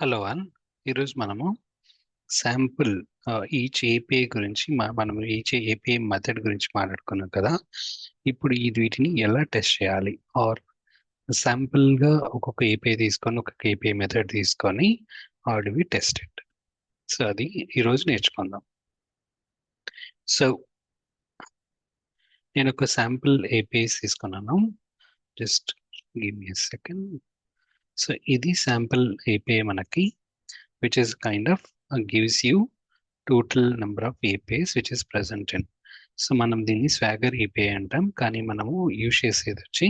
Hello అన్. ఈరోజు మనము sample each API గురించి మనం ఈచ్ ఏపీఐ మెథడ్ గురించి మాట్లాడుకున్నాం కదా. ఇప్పుడు ఈ వీటిని ఎలా టెస్ట్ చేయాలి? ఆర్ శాంపుల్గా ఒక్కొక్క ఏపీఐ తీసుకొని ఒక్కొక్క ఏపీఐ మెథడ్ తీసుకొని ఆర్ టెస్టెడ్. సో అది ఈరోజు నేర్చుకుందాం. సో నేను ఒక శాంపుల్ ఏపీఐస్ తీసుకున్నాను. Just give me second. So ఇది శాంపుల్ ఏపీఐ మనకి which is kind of gives you total number of APIs which is present in so మనం దీన్ని స్వాగర్ ఏపీఐ అంటాం కానీ మనము యూజ్ చేసేది వచ్చి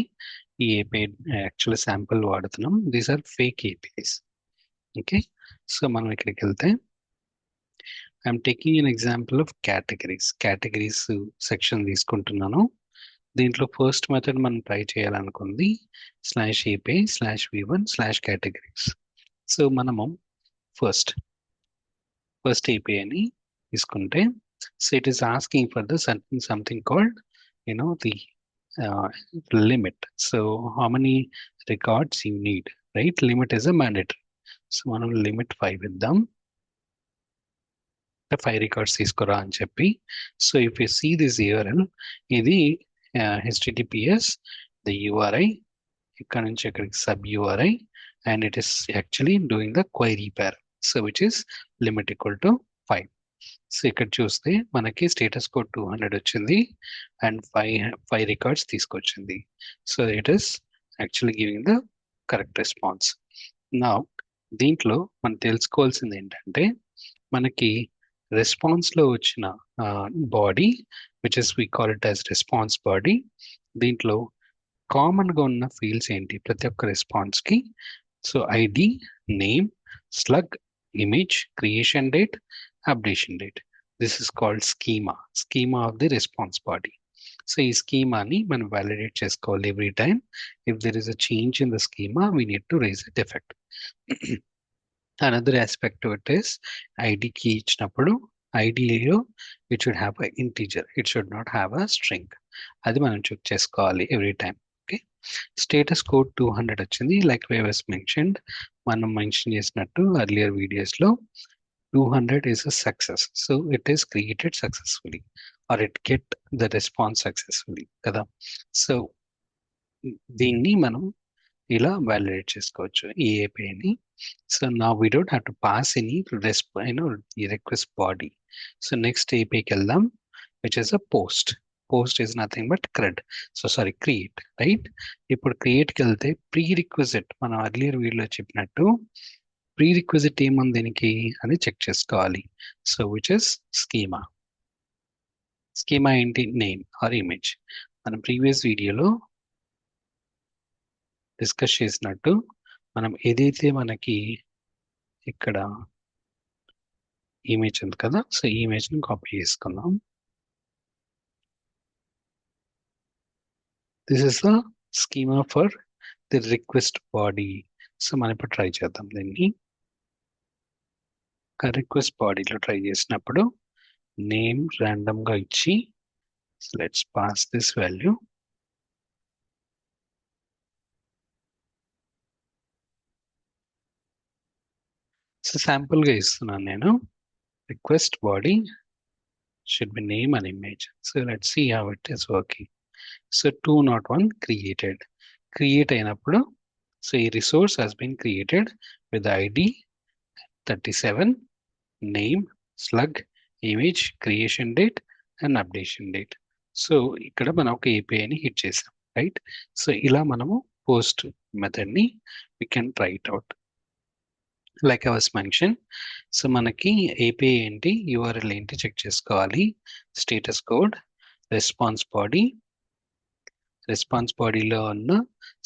ఈ ఏపీఐ యాక్చువల్ శాంపుల్ వాడుతున్నాం. These are fake APIs okay so మనం ఇక్కడికి వెళ్తే I'm taking an example of categories categories section తీసుకుంటున్నాను. దీంట్లో ఫస్ట్ మెథడ్ మనం try చేయాలనుకుంది slash API slash V one slash categories so మనము ఫస్ట్ ఫస్ట్ ఏపీఐని తీసుకుంటే so it is asking for the something something called you know the limit so how many records you need right limit is a mandatory so మనం limit five ఇద్దాం. Five records తీసుకురా అని చెప్పి. So if you see this here ఇది HTTPS the URI ఇక్కడ నుంచి ఇక్కడికి sub URI and it is actually doing the query pair so which is limit equal to five so ఇక్కడ చూస్తే మనకి స్టేటస్ కోడ్ టూ హండ్రెడ్ వచ్చింది and five five records తీసుకొచ్చింది. So it is actually giving the correct response నా దీంట్లో మనం తెలుసుకోవాల్సింది ఏంటంటే మనకి రెస్పాన్స్లో వచ్చిన body which is we call it as response body దీంట్లో కామన్గా ఉన్న ఫీల్డ్స్ ఏంటి? ప్రతి ఒక్క రెస్పాన్స్కి. So ID name slug image creation date updation date this is called schema schema of the response body so ఈ స్కీమాని మనం వ్యాలిడేట్ చేసుకోవాలి every time if there is a change in the schema we need to raise a defect another aspect it is ID key ఇచ్చినప్పుడు ఐడిలో it should have a integer it should not have a string అది మనం check చేసుకోవాలి every time okay status code two hundred వచ్చింది. Like we've mentioned మనం mention చేసినట్టు earlier వీడియోస్లో two hundred is a success so it is created successfully or it get the response successfully కదా? So దీన్ని మనం ఇలా వ్యాలిడేట్ చేసుకోవచ్చు ఈ ఏపీఐని సో నా we don't have to pass any రెస్ప్ you know ఈ రిక్వెస్ట్ బాడీ సో నెక్స్ట్ ఏపీకి వెళ్దాం which is a post post is nothing but cred so sorry create right ఇప్పుడు క్రియేట్కి వెళ్తే ప్రీ రిక్వెజిట్ మనం అర్లియర్ వీడియోలో చెప్పినట్టు ప్రీ రిక్వెజిట్ ఏముంది దీనికి అని చెక్ చేసుకోవాలి. So which is schema schema ఏంటి? నేమ్ ఆర్ ఇమేజ్ మనం ప్రీవియస్ వీడియోలో డిస్కస్ చేసినట్టు మనం ఏదైతే మనకి ఇక్కడ ఇమేజ్ ఉంది కదా సో ఈ ఇమేజ్ని కాపీ చేసుకుందాం. This is the schema for the request body so మనం ఇప్పుడు ట్రై చేద్దాం దీన్ని. రిక్వెస్ట్ బాడీలో ట్రై చేసినప్పుడు నేమ్ ర్యాండమ్గా ఇచ్చి let's pass this value so శాంపుల్గా ఇస్తున్నాను నేను. Request body should be name and image so let see how it is working so two not one created create అయినప్పుడు సో ఈ resource has been created with ID thirty seven name slug image creation date and updation date so ఇక్కడ మనం ఒక ఏపీఐని hit చేసాం right so ఇలా మనము post మెథడ్ని we can try it out like I was mention so మనకి API ఏంటి? URL ఏంటి? చెక్ చేసుకోవాలి. Status code response body response బాడీలో ఉన్న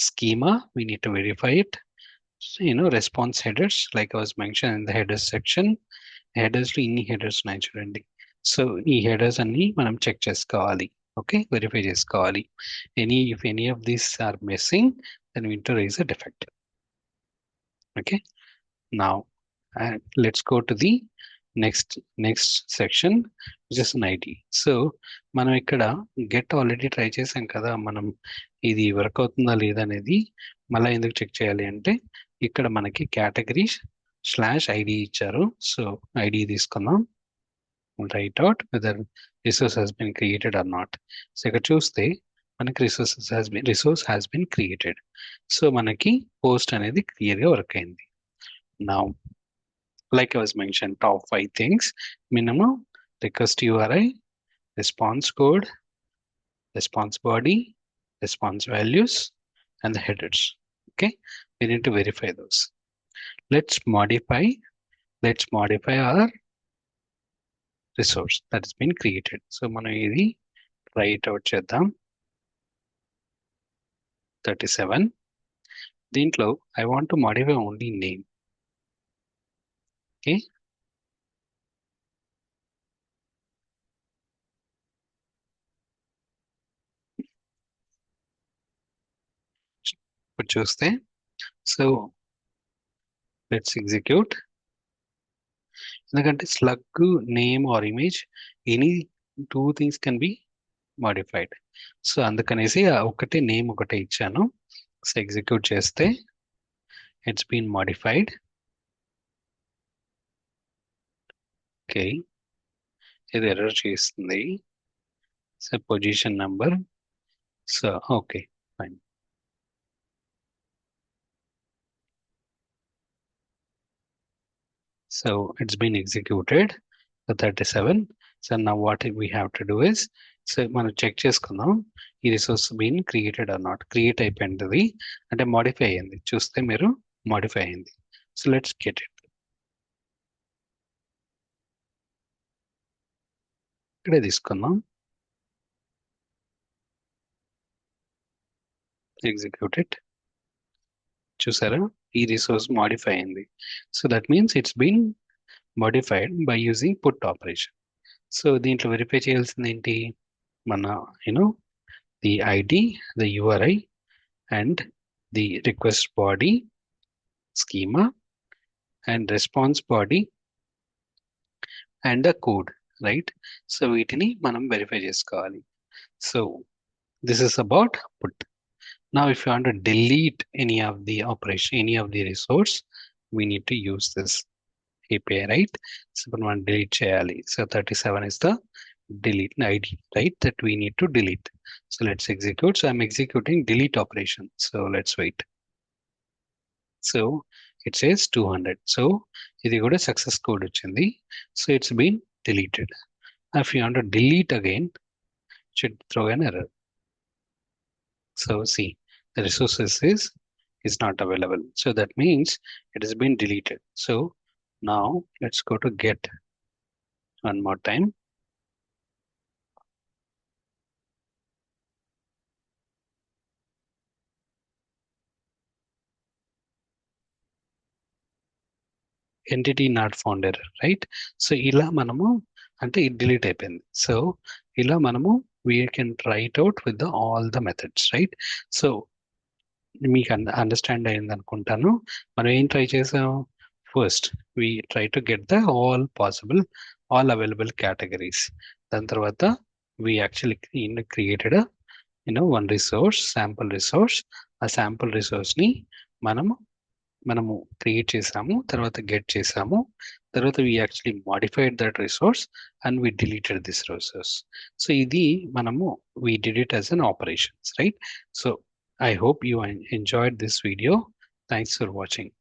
schema we need to verify it you know response headers like I was mention in the headers section హెడర్స్లో ఇన్ని headers ఉన్నాయి చూడండి. So ఈ హెడర్స్ అన్ని మనం చెక్ చేసుకోవాలి. ఓకే వెరిఫై చేసుకోవాలి. Any if any of these are missing then we to raise a defect okay now and let's go to the next next section which is an id so మనం ఇక్కడ get already try చేసాం కదా మనం ఇది work అవుతుందా లేదా అనేది మళ్ళీ ఎందుకు చెక్ చేయాలి అంటే ఇక్కడ మనకి కేటగిరీ స్లాష్ ఐడి ఇచ్చారు. సో ఐడి తీసుకుందాం. Write out whether resource has been created or not so ఇక్కడ చూస్తే మనకి resources has been resource has been created so మనకి పోస్ట్ అనేది క్లియర్గా వర్క్ అయింది. నా like was mention top five things minimum request URI response code response body response values and the headers okay we need to verify those let's modify let's modify our resource that has been created so మనం ఇది right out చేద్దాం thirty seven దీంట్లో I want to modify only name Okay ఇప్పుడు చూస్తే so let's execute ఎందుకంటే slug name or image any two things can be modified so అందుకనేసి ఒకటే name ఒకటే ఇచ్చాను. సో ఎగ్జిక్యూట్ చేస్తే ఇట్స్ బీన్ మాడిఫైడ్ ఓకే. ఇది ఎర్రర్ చేస్తుంది. So position number so okay fine So it's been executed, the 37. So now what we have to do is, so మనం check చేసుకుందాం. ఈ resource been created or not create అయిపోయింది. అంటే modify అయ్యింది చూస్తే మీరు మాడిఫై అయింది. సో లెట్స్ గెట్ ఇట్ ఇక్కడే తీసుకుందాం? ఎగ్జిక్యూట్ ఇట్ చూసారా? ఈ రిసోర్స్ మాడిఫై అయింది. So that means it's been modified by using put operation so దీంట్లో వెరిఫై చేయాల్సింది ఏంటి? మన you know the ID the URI and the request body schema and response body and the code right so వీటిని మనం verify చేసుకోవాలి so this is about put Now, if you want to delete any of the operation, any of the resource, we need to use this API, right? So, we want to delete chayali. So, 37 is the delete ID, right? That we need to delete. So, let's execute. So, I'm executing delete operation. So, let's wait. So, it says 200. So, ఇది కూడా success code వచ్చింది. So, it's been deleted. Now If you want to delete again, it should throw an error. So see, the resources is is not available. So that means it has been deleted. So now let's go to get one more time. Entity not founder right so ఇలా మనము అంటే ఇది delete అయిపోయింది. So ఇలా మనము we can write out with the all the methods right so మీకు understand అయింది అనుకుంటాను. మనం ఏం ట్రై చేసాం? First we try to get the all possible all available categories దాని తర్వాత we actually created you know one resource sample resource ఆ sample రిసోర్స్ని మనము మనము క్రియేట్ చేసాము తర్వాత గెట్ చేసాము తర్వాత we actually modified that resource and we deleted this resource so ఇది మనము we did it as an operations right so I hope you enjoyed this video thanks for watching